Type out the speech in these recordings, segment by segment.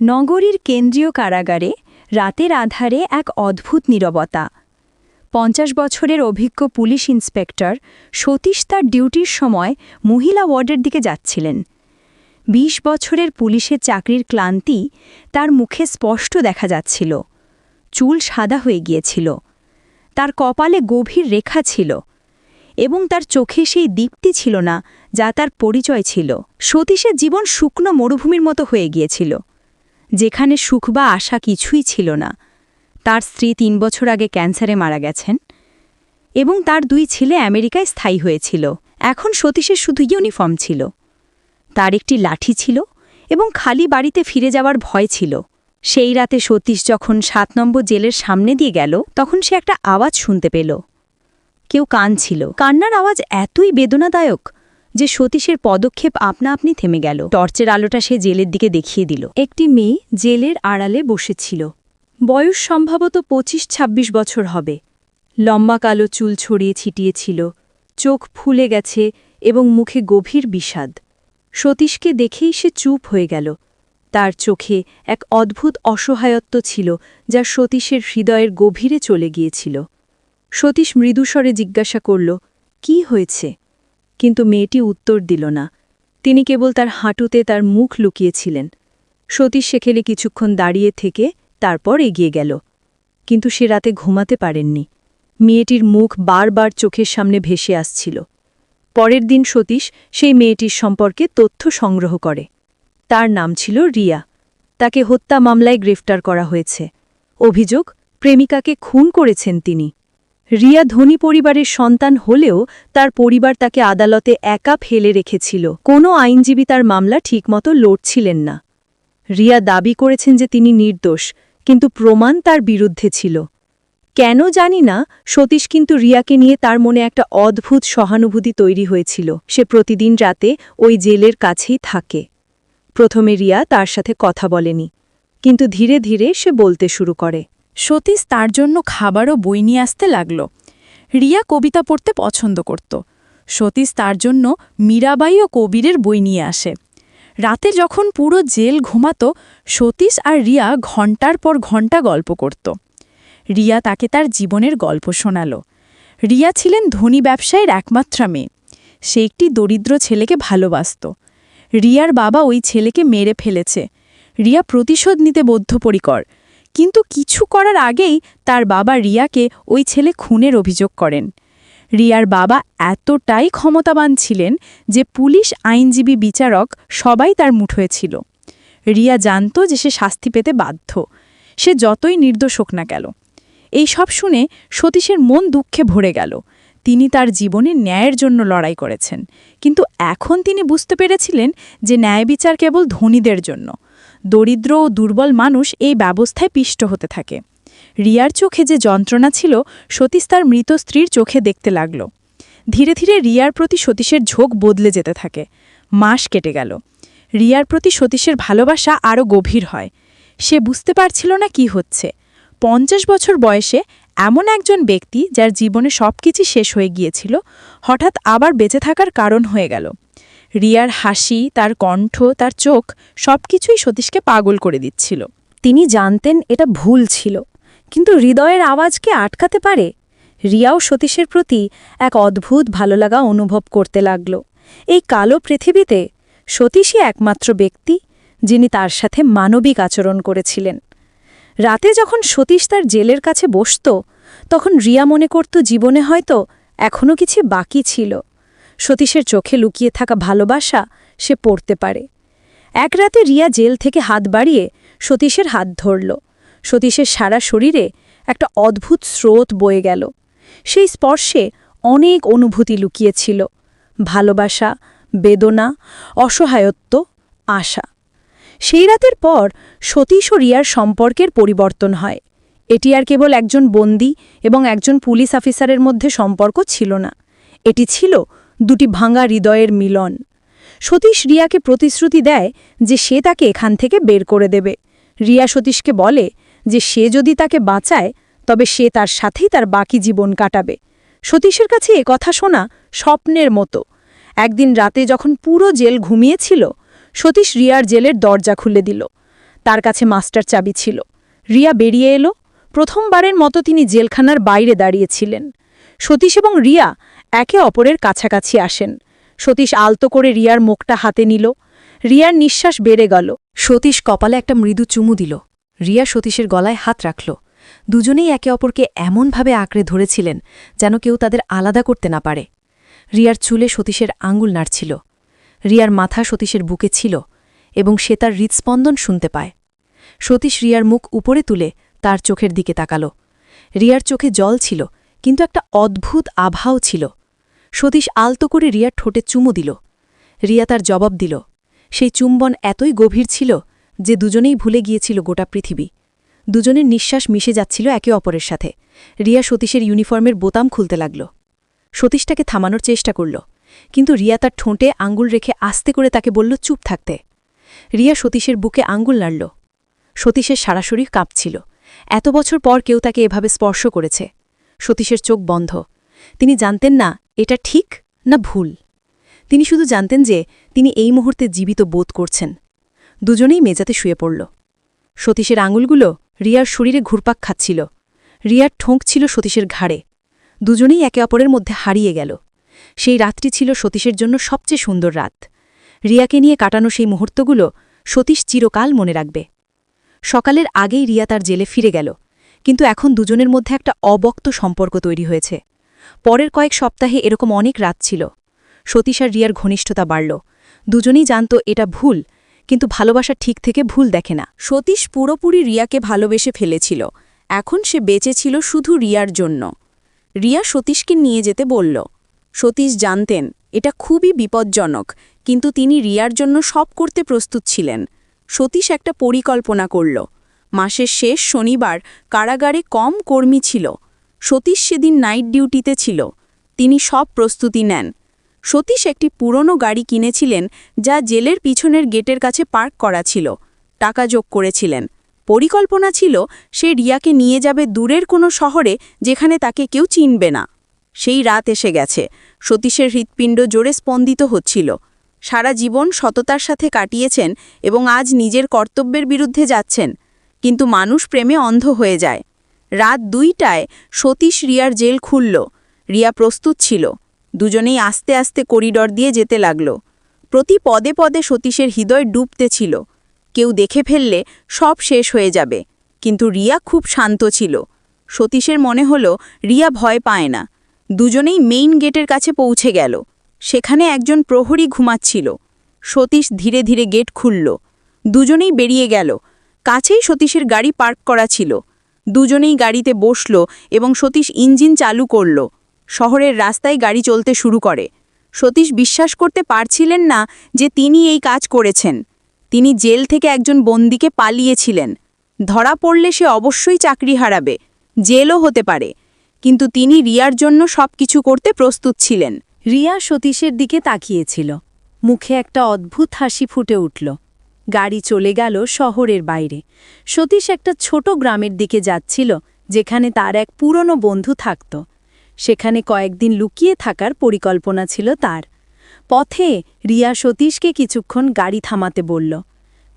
নগরীর কেন্দ্রীয় কারাগারে রাতের আধারে এক অদ্ভুত নীরবতা। পঞ্চাশ বছরের অভিজ্ঞ পুলিশ ইন্সপেক্টর সতীশ তার ডিউটির সময় মহিলা ওয়ার্ডের দিকে যাচ্ছিলেন। ২০ বছরের পুলিশের চাকরির ক্লান্তি তার মুখে স্পষ্ট দেখা যাচ্ছিল। চুল সাদা হয়ে গিয়েছিল। তার কপালে গভীর রেখা ছিল এবং তার চোখে সেই দীপ্তি ছিল না যা তার পরিচয় ছিল। সতীশের জীবন শুকনো মরুভূমির মতো হয়ে গিয়েছিল। যেখানে সুখ বা আশা কিছুই ছিল না। তার স্ত্রী তিন বছর আগে ক্যান্সারে মারা গেছেন এবং তার দুই ছেলে আমেরিকায় স্থায়ী হয়েছিল। এখন সতীশের শুধু ইউনিফর্ম ছিল। তার একটি লাঠি ছিল এবং খালি বাড়িতে ফিরে যাওয়ার ভয় ছিল। সেই রাতে সতীশ যখন সাত নম্বর জেলের সামনে দিয়ে গেল, তখন সে একটা আওয়াজ শুনতে পেল। কেউ কান ছিল কান্নার আওয়াজ এতই বেদনাদায়ক যে সতীশের পদক্ষেপ আপনা আপনি থেমে গেল। টর্চের আলোটা সে জেলের দিকে দেখিয়ে দিল। একটি মেয়ে জেলের আড়ালে বসেছিল। বয়স সম্ভবত পঁচিশ ২৬ বছর হবে। লম্বা কালো চুল ছড়িয়ে ছিটিয়েছিল। চোখ ফুলে গেছে এবং মুখে গভীর বিষাদ। সতীশকে দেখেই সে চুপ হয়ে গেল। তার চোখে এক অদ্ভুত অসহায়ত্ব ছিল যা সতীশের হৃদয়ের গভীরে চলে গিয়েছিল। সতীশ মৃদুস্বরে জিজ্ঞাসা করল, কি হয়েছে? কিন্তু মেয়েটি উত্তর দিল না। তিনি কেবল তার হাঁটুতে তার মুখ লুকিয়েছিলেন। সতীশ সেখানে কিছুক্ষণ দাঁড়িয়ে থেকে তারপর এগিয়ে গেল। কিন্তু সে রাতে ঘুমাতে পারেননি। মেয়েটির মুখ বারবার চোখের সামনে ভেসে আসছিল। পরের দিন সতীশ সেই মেয়েটির সম্পর্কে তথ্য সংগ্রহ করে। তার নাম ছিল রিয়া। তাকে হত্যা মামলায় গ্রেফতার করা হয়েছে। অভিযোগ, প্রেমিকাকে খুন করেছেন তিনি। রিয়া ধনী পরিবারের সন্তান হলেও তার পরিবার তাকে আদালতে একা ফেলে রেখেছিল। কোনো আইনজীবী তার মামলা ঠিকমতো লড়ছিলেন না। রিয়া দাবি করেছেন যে তিনি নির্দোষ, কিন্তু প্রমাণ তার বিরুদ্ধে ছিল। কেন জানি না, সতীশ কিন্তু রিয়াকে নিয়ে তার মনে একটা অদ্ভুত সহানুভূতি তৈরি হয়েছিল। সে প্রতিদিন রাতে ওই জেলের কাছেই থাকে। প্রথমে রিয়া তার সাথে কথা বলেনি, কিন্তু ধীরে ধীরে সে বলতে শুরু করে। সতীশ তার জন্য খাবারও বই নিয়ে আসতে লাগল। রিয়া কবিতা পড়তে পছন্দ করত। সতীশ তার জন্য মীরাবাই ও কবিরের বই নিয়ে আসে। রাতে যখন পুরো জেল ঘুমাত, সতীশ আর রিয়া ঘণ্টার পর ঘণ্টা গল্প করত। রিয়া তাকে তার জীবনের গল্প শোনাল। রিয়া ছিলেন ধনী ব্যবসায়ীর একমাত্র মেয়ে। সে একটি দরিদ্র ছেলেকে ভালোবাসত। রিয়ার বাবা ওই ছেলেকে মেরে ফেলেছে। রিয়া প্রতিশোধ নিতে বদ্ধপরিকর। কিন্তু কিছু করার আগেই তার বাবা রিয়াকে ওই ছেলে খুনের অভিযোগ করেন। রিয়ার বাবা এতটাই ক্ষমতাবান ছিলেন যে পুলিশ আইনজীবী বিচারক সবাই তার মুঠোয় ছিল রিয়া জানত যে সে শাস্তি পেতে বাধ্য। সে যতই নির্দোষ হোক না গেল এই সব শুনে সতীশের মন দুঃখে ভরে গেল। তিনি তার জীবনে ন্যায়ের জন্য লড়াই করেছেন। কিন্তু এখন তিনি বুঝতে পেরেছিলেন যে ন্যায় বিচার কেবল ধনীদের জন্য। দরিদ্র ও দুর্বল মানুষ এই ব্যবস্থায় পিষ্ট হতে থাকে। রিয়ার চোখে যে যন্ত্রণা ছিল, সতীশ তার মৃত স্ত্রীর চোখে দেখতে লাগল। ধীরে ধীরে রিয়ার প্রতি সতীশের ঝোঁক বদলে যেতে থাকে। মাস কেটে গেল। রিয়ার প্রতি সতীশের ভালোবাসা আরও গভীর হয়। সে বুঝতে পারছিল না কি হচ্ছে। পঞ্চাশ বছর বয়সে এমন একজন ব্যক্তি যার জীবনে সবকিছু শেষ হয়ে গিয়েছিল, হঠাৎ আবার বেঁচে থাকার কারণ হয়ে গেল। রিয়ার হাসি, তার কণ্ঠ, তার চোখ সবকিছুই সতীশকে পাগল করে দিচ্ছিল। তিনি জানতেন এটা ভুল ছিল, কিন্তু হৃদয়ের আওয়াজকে আটকাতে পারে? রিয়াও সতীশের প্রতি এক অদ্ভুত ভালোলাগা অনুভব করতে লাগল। এই কালো পৃথিবীতে সতীশই একমাত্র ব্যক্তি যিনি তার সাথে মানবিক আচরণ করেছিলেন। রাতে যখন সতীশ তার জেলের কাছে বসত, তখন রিয়া মনে করত জীবনে হয়তো এখনও কিছু বাকি ছিল। সতীশের চোখে লুকিয়ে থাকা ভালোবাসা সে পড়তে পারে। এক রাতে রিয়া জেল থেকে হাত বাড়িয়ে সতীশের হাত ধরল। সতীশের সারা শরীরে একটা অদ্ভুত স্রোত বয়ে গেল। সেই স্পর্শে অনেক অনুভূতি লুকিয়েছিল। ভালোবাসা, বেদনা, অসহায়ত্ব, আশা। সেই রাতের পর সতীশ ও রিয়ার সম্পর্কের পরিবর্তন হয়। এটি আর কেবল একজন বন্দী এবং একজন পুলিশ অফিসারের মধ্যে সম্পর্ক ছিল না। এটি ছিল দুটি ভাঙা হৃদয়ের মিলন। সতীশ রিয়াকে প্রতিশ্রুতি দেয় যে সে তাকে এখান থেকে বের করে দেবে। রিয়া সতীশকে বলে যে সে যদি তাকে বাঁচায়, তবে সে তার সাথেই তার বাকি জীবন কাটাবে। সতীশের কাছে এ কথা শোনা স্বপ্নের মতো। একদিন রাতে যখন পুরো জেল ঘুমিয়েছিল, সতীশ রিয়ার জেলের দরজা খুলে দিল। তার কাছে মাস্টার চাবি ছিল। রিয়া বেরিয়ে এলো। প্রথমবারের মতো তিনি জেলখানার বাইরে দাঁড়িয়েছিলেন। সতীশ এবং রিয়া একে অপরের কাছাকাছি আসেন। সতীশ আলতো করে রিয়ার মুখটা হাতে নিল। রিয়ার নিঃশ্বাস বেড়ে গেল। সতীশ কপালে একটা মৃদু চুমু দিল। রিয়া সতীশের গলায় হাত রাখল। দুজনেই একে অপরকে এমনভাবে আঁকড়ে ধরেছিলেন যেন কেউ তাদের আলাদা করতে না পারে। রিয়ার চুলে সতীশের আঙ্গুল নাড়ছিল। রিয়ার মাথা সতীশের বুকে ছিল এবং সে তার হৃৎস্পন্দন শুনতে পায়। সতীশ রিয়ার মুখ উপরে তুলে তার চোখের দিকে তাকাল। রিয়ার চোখে জল ছিল, কিন্তু একটা অদ্ভুত আভাও ছিল। সতীশ আলতো করে রিয়ার ঠোঁটে চুমু দিল। রিয়া তার জবাব দিল, সেই চুম্বন এতই গভীর ছিল যে দুজনেই ভুলে গিয়েছিল গোটা পৃথিবী। দুজনের নিঃশ্বাস মিশে যাচ্ছিল একে অপরের সাথে। রিয়া সতীশের ইউনিফর্মের বোতাম খুলতে লাগল। সতীশটাকে থামানোর চেষ্টা করল, কিন্তু রিয়া তার ঠোঁটে আঙ্গুল রেখে আস্তে করে তাকে বলল, চুপ থাকতে। রিয়া সতীশের বুকে আঙ্গুল নাড়ল। সতীশের সারা শরীর কাঁপছিল। এত বছর পর কেউ তাকে এভাবে স্পর্শ করেছে। সতীশের চোখ বন্ধ। তিনি জানতেন না এটা ঠিক না ভুল? তিনি শুধু জানতেন যে তিনি এই মুহূর্তে জীবিত বোধ করছেন। দুজনেই মেজাতে শুয়ে পড়ল। সতীশের আঙুলগুলো রিয়ার শরীরে ঘুরপাক খাচ্ছিল। রিয়ার ঠোঁক ছিল সতীশের ঘাড়ে। দুজনেই একে অপরের মধ্যে হারিয়ে গেল। সেই রাতটি ছিল সতীশের জন্য সবচেয়ে সুন্দর রাত। রিয়াকে নিয়ে কাটানো সেই মুহূর্তগুলো সতীশ চিরকাল মনে রাখবে। সকালের আগেই রিয়া তার জেলে ফিরে গেল, কিন্তু এখন দুজনের মধ্যে একটা অবক্ত সম্পর্ক তৈরি হয়েছে। পরের কয়েক সপ্তাহে এরকম অনেক রাত ছিল। সতীশ আর রিয়ার ঘনিষ্ঠতা বাড়ল। দুজনেই জানত এটা ভুল, কিন্তু ভালোবাসা ঠিক থেকে ভুল দেখে না। সতীশ পুরোপুরি রিয়াকে ভালোবেসে ফেলেছিল। এখন সে বেঁচে ছিল শুধু রিয়ার জন্য। রিয়া সতীশকে নিয়ে যেতে বলল, সতীশ জানতেন, এটা খুবই বিপজ্জনক, কিন্তু তিনি রিয়ার জন্য সব করতে প্রস্তুত ছিলেন। সতীশ একটা পরিকল্পনা করল। মাসের শেষ শনিবার কারাগারে কম কর্মী ছিল। সতীশ সেদিন নাইট ডিউটিতে ছিল। তিনি সব প্রস্তুতি নেন। সতীশ একটি পুরনো গাড়ি কিনেছিলেন যা জেলের পিছনের গেটের কাছে পার্ক করা ছিল। টাকা যোগ করেছিলেন। পরিকল্পনা ছিল সে রিয়াকে নিয়ে যাবে দূরের কোনো শহরে যেখানে তাকে কেউ চিনবে না। সেই রাত এসে গেছে। সতীশের হৃৎপিণ্ড জোরে স্পন্দিত হচ্ছিল। সারা জীবন সততার সাথে কাটিয়েছেন এবং আজ নিজের কর্তব্যের বিরুদ্ধে যাচ্ছেন। কিন্তু মানুষ প্রেমে অন্ধ হয়ে যায়। রাত দুইটায় সতীশ রিয়ার জেল খুলল। রিয়া প্রস্তুত ছিল। দুজনেই আস্তে আস্তে করিডর দিয়ে যেতে লাগল। প্রতি পদে পদে সতীশের হৃদয় ডুবতে ছিল। কেউ দেখে ফেললে সব শেষ হয়ে যাবে। কিন্তু রিয়া খুব শান্ত ছিল। সতীশের মনে হল, রিয়া ভয় পায় না। দুজনেই মেইন গেটের কাছে পৌঁছে গেল। সেখানে একজন প্রহরী ঘুমাচ্ছিল। সতীশ ধীরে ধীরে গেট খুলল। দুজনেই বেরিয়ে গেল। কাছেই সতীশের গাড়ি পার্ক করা ছিল। দুজনেই গাড়িতে বসল এবং সতীশ ইঞ্জিন চালু করল। শহরের রাস্তায় গাড়ি চলতে শুরু করে। সতীশ বিশ্বাস করতে পারছিলেন না যে তিনি এই কাজ করেছেন। তিনি জেল থেকে একজন বন্দিকে পালিয়েছিলেন। ধরা পড়লে সে অবশ্যই চাকরি হারাবে। জেলও হতে পারে। কিন্তু তিনি রিয়ার জন্য সব কিছু করতে প্রস্তুত ছিলেন। রিয়া সতীশের দিকে তাকিয়েছিল। মুখে একটা অদ্ভুত হাসি ফুটে উঠল। গাড়ি চলে গেল শহরের বাইরে। সতীশ একটা ছোট গ্রামের দিকে যাচ্ছিল, যেখানে তার এক পুরনো বন্ধু থাকত। সেখানে কয়েকদিন লুকিয়ে থাকার পরিকল্পনা ছিল তার। পথে রিয়া সতীশকে কিছুক্ষণ গাড়ি থামাতে বলল,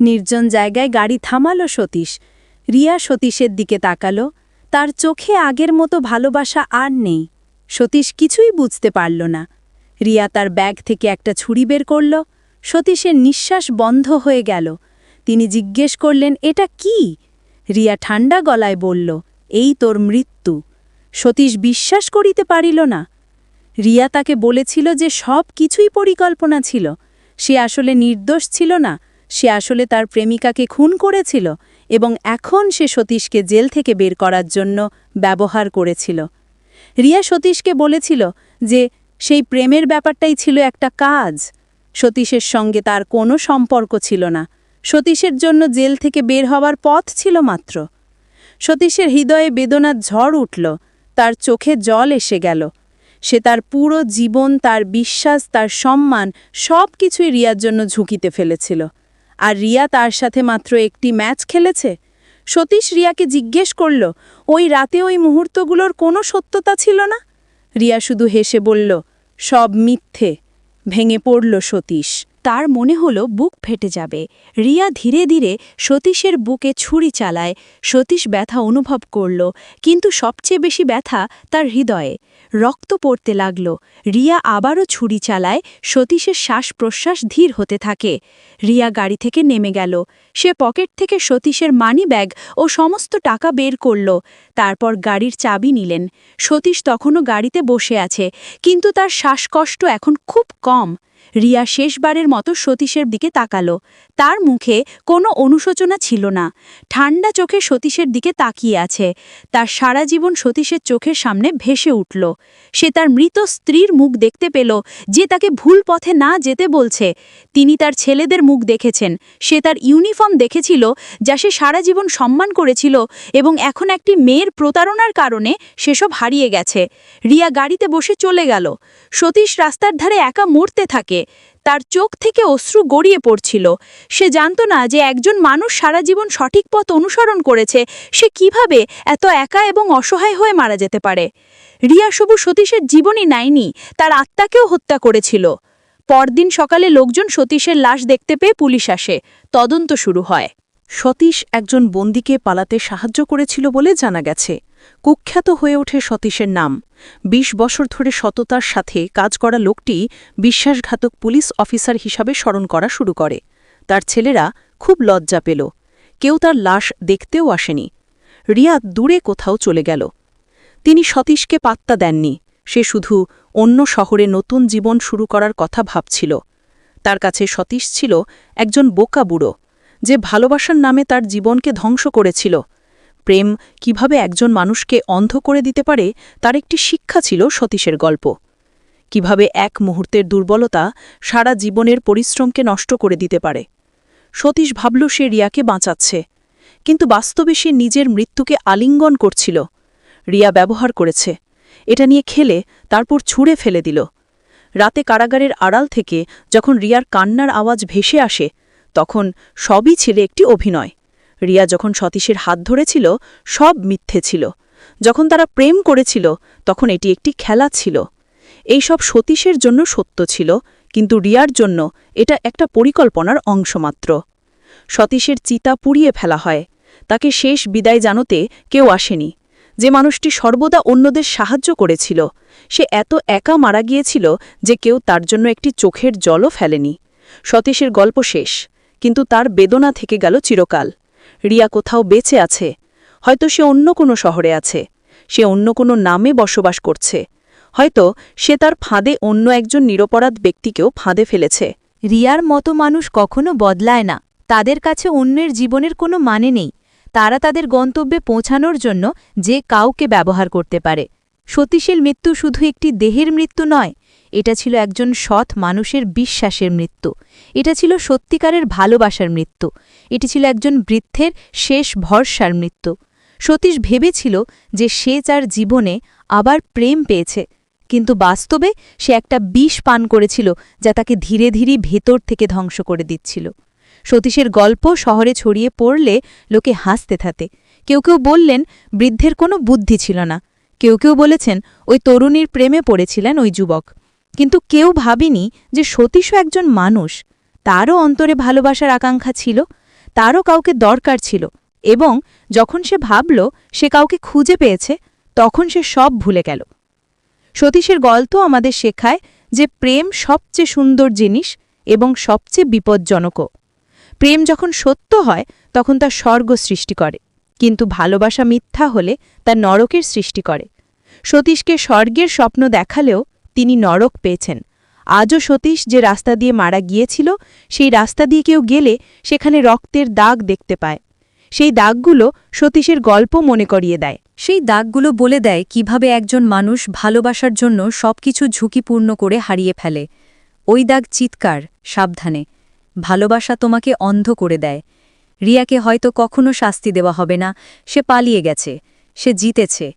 নির্জন জায়গায় গাড়ি থামালো সতীশ রিয়া সতীশের দিকে তাকালো, তার চোখে আগের মতো ভালোবাসা আর নেই। সতীশ কিছুই বুঝতে পারল না। রিয়া তার ব্যাগ থেকে একটা ছুরি বের করল সতীশের নিঃশ্বাস বন্ধ হয়ে গেল। তিনি জিজ্ঞেস করলেন, এটা কি? রিয়া ঠান্ডা গলায় বলল, এই তোর মৃত্যু। সতীশ বিশ্বাস করিতে পারিল না। রিয়া তাকে বলেছিল যে সব কিছুই পরিকল্পনা ছিল। সে আসলে নির্দোষ ছিল না। সে আসলে তার প্রেমিকাকে খুন করেছিল এবং এখন সে সতীশকে জেল থেকে বের করার জন্য ব্যবহার করেছিল। রিয়া সতীশকে বলেছিল যে সেই প্রেমের ব্যাপারটাই ছিল একটা কাজ। সতীশের সঙ্গে তার কোনো সম্পর্ক ছিল না। সতীশের জন্য জেল থেকে বের হওয়ার পথ ছিল মাত্র। সতীশের হৃদয়ে বেদনার ঝড় উঠল, তার চোখে জল এসে গেল। সে তার পুরো জীবন, তার বিশ্বাস, তার সম্মান সব কিছুই রিয়ার জন্য ঝুঁকিতে ফেলেছিল। আর রিয়া তার সাথে মাত্র একটি ম্যাচ খেলেছে? সতীশ রিয়াকে জিজ্ঞেস করল, ওই রাতে ওই মুহূর্তগুলোর কোনো সত্যতা ছিল না? রিয়া শুধু হেসে বলল, সব মিথ্যে। ভেঙে পড়ল সতীশ। তার মনে হলো বুক ফেটে যাবে। রিয়া ধীরে ধীরে সতীশের বুকে ছুরি চালায়। সতীশ ব্যথা অনুভব করল, কিন্তু সবচেয়ে বেশি ব্যথা তার হৃদয়ে। রক্ত পড়তে লাগল। রিয়া আবারও ছুরি চালায়, সতীশের শ্বাস প্রশ্বাস ধীর হতে থাকে। রিয়া গাড়ি থেকে নেমে গেল। সে পকেট থেকে সতীশের মানি ব্যাগ ও সমস্ত টাকা বের করল। তারপর গাড়ির চাবি নিলেন। সতীশ তখনও গাড়িতে বসে আছে, কিন্তু তার শ্বাসকষ্ট এখন খুব কম। রিয়া শেষবারের মতো সতীশের দিকে তাকালো। তার মুখে কোনো অনুশোচনা ছিল না। ঠান্ডা চোখে সতীশের দিকে তাকিয়ে আছে। তার সারা জীবন সতীশের চোখের সামনে ভেসে উঠল। সে তার মৃত স্ত্রীর মুখ দেখতে পেল, যে তাকে ভুল পথে না যেতে বলছে। তিনি তার ছেলেদের মুখ দেখেছেন। সে তার ইউনিফর্ম দেখেছিল, যা সে সারা জীবন সম্মান করেছিল এবং এখন একটি মেয়ের প্রতারণার কারণে সেসব হারিয়ে গেছে। রিয়া গাড়িতে বসে চলে গেল। সতীশ রাস্তার ধারে একা মরতে থাকে। তার চোখ থেকে অশ্রু গড়িয়ে পড়ছিল। সে জানত না যে একজন মানুষ সারা জীবন সঠিক পথ অনুসরণ করেছে, সে কীভাবে এত একা এবং অসহায় হয়ে মারা যেতে পারে। রিয়া শুধু সতীশের জীবনই নেয়নি, তার আত্মাকেও হত্যা করেছিল। পরদিন সকালে লোকজন সতীশের লাশ দেখতে পেয়ে পুলিশ আসে। তদন্ত শুরু হয়। সতীশ একজন বন্দিকে পালাতে সাহায্য করেছিল বলে জানা গেছে। কুখ্যাত হয়ে ওঠে সতীশের নাম। ২০ বছর ধরে সততার সাথে কাজ করা লোকটি বিশ্বাসঘাতক পুলিশ অফিসার হিসাবে স্মরণ করা শুরু করে। তার ছেলেরা খুব লজ্জা পেল। কেউ তার লাশ দেখতেও আসেনি। রিয়াদ দূরে কোথাও চলে গেল। তিনি সতীশকে পাত্তা দেননি। সে শুধু অন্য শহরে নতুন জীবন শুরু করার কথা ভাবছিল। তার কাছে সতীশ ছিল একজন বোকা বুড়ো, যে ভালোবাসার নামে তার জীবনকে ধ্বংস করেছিল। প্রেম কীভাবে একজন মানুষকে অন্ধ করে দিতে পারে, তার একটি শিক্ষা ছিল সতীশের গল্প। কীভাবে এক মুহূর্তের দুর্বলতা সারা জীবনের পরিশ্রমকে নষ্ট করে দিতে পারে। সতীশ ভাবল সে রিয়াকে বাঁচাচ্ছে, কিন্তু বাস্তবে সে নিজের মৃত্যুকে আলিঙ্গন করছিল। রিয়া ব্যবহার করেছে, এটা নিয়ে খেলে তারপর ছুঁড়ে ফেলে দিল। রাতে কারাগারের আড়াল থেকে যখন রিয়ার কান্নার আওয়াজ ভেসে আসে, তখন সবই ছিল একটি অভিনয়। রিয়া যখন সতীশের হাত ধরেছিল, সব মিথ্যে ছিল। যখন তারা প্রেম করেছিল, তখন এটি একটি খেলা ছিল। এই সব সতীশের জন্য সত্য ছিল, কিন্তু রিয়ার জন্য এটা একটা পরিকল্পনার অংশমাত্র সতীশের চিতা পুড়িয়ে ফেলা হয়। তাকে শেষ বিদায় জানতে কেউ আসেনি। যে মানুষটি সর্বদা অন্যদের সাহায্য করেছিল, সে এত একা মারা গিয়েছিল যে কেউ তার জন্য একটি চোখের জলও ফেলেনি। সতীশের গল্প শেষ, কিন্তু তার বেদনা থেকে গেল চিরকাল। রিয়া কোথাও বেঁচে আছে। হয়তো সে অন্য কোনো শহরে আছে। সে অন্য কোনো নামে বসবাস করছে। হয়তো সে তার ফাঁদে অন্য একজন নিরপরাধ ব্যক্তিকেও ফাঁদে ফেলেছে। রিয়ার মতো মানুষ কখনো বদলায় না। তাদের কাছে অন্যের জীবনের কোনো মানে নেই। তারা তাদের গন্তব্যে পৌঁছানোর জন্য যে কাউকে ব্যবহার করতে পারে। সতীশের মৃত্যু শুধু একটি দেহের মৃত্যু নয় এটা ছিল একজন সৎ মানুষের বিশ্বাসের মৃত্যু। এটা ছিল সত্যিকারের ভালোবাসার মৃত্যু। এটি ছিল একজন বৃদ্ধের শেষ ভরসার মৃত্যু। সতীশ ভেবেছিল যে সে তার জীবনে আবার প্রেম পেয়েছে, কিন্তু বাস্তবে সে একটা বিষ পান করেছিল যা তাকে ধীরে ধীরে ভেতর থেকে ধ্বংস করে দিচ্ছিল। সতীশের গল্প শহরে ছড়িয়ে পড়লে লোকে হাসতে থাকে। কেউ কেউ বললেন, বৃদ্ধের কোনো বুদ্ধি ছিল না। কেউ কেউ বলেছেন, ওই তরুণীর প্রেমে পড়েছিলেন ওই যুবক। কিন্তু কেউ ভাবেনি যে সতীশও একজন মানুষ। তারও অন্তরে ভালোবাসার আকাঙ্ক্ষা ছিল, তারও কাউকে দরকার ছিল এবং যখন সে ভাবল সে কাউকে খুঁজে পেয়েছে, তখন সে সব ভুলে গেল। সতীশের গল্প আমাদের শেখায় যে প্রেম সবচেয়ে সুন্দর জিনিস এবং সবচেয়ে বিপজ্জনকও। প্রেম যখন সত্য হয়, তখন তা স্বর্গ সৃষ্টি করে, কিন্তু ভালোবাসা মিথ্যা হলে তা নরকের সৃষ্টি করে। সতীশকে স্বর্গের স্বপ্ন দেখালেও তিনি নরক পেয়েছেন। আজও সতীশ যে রাস্তা দিয়ে মারা গিয়েছিল, সেই রাস্তা দিয়ে কেউ গেলে সেখানে রক্তের দাগ দেখতে পায়। সেই দাগগুলো সতীশের গল্প মনে করিয়ে দেয়। সেই দাগগুলো বলে দেয় কীভাবে একজন মানুষ ভালোবাসার জন্য সবকিছু ঝুঁকিপূর্ণ করে হারিয়ে ফেলে। ওই দাগ চিৎকার, সাবধানে। ভালোবাসা তোমাকে অন্ধ করে দেয়। রিয়াকে হয়তো কখনো শাস্তি দেওয়া হবে না। সে পালিয়ে গেছে। সে জিতেছে।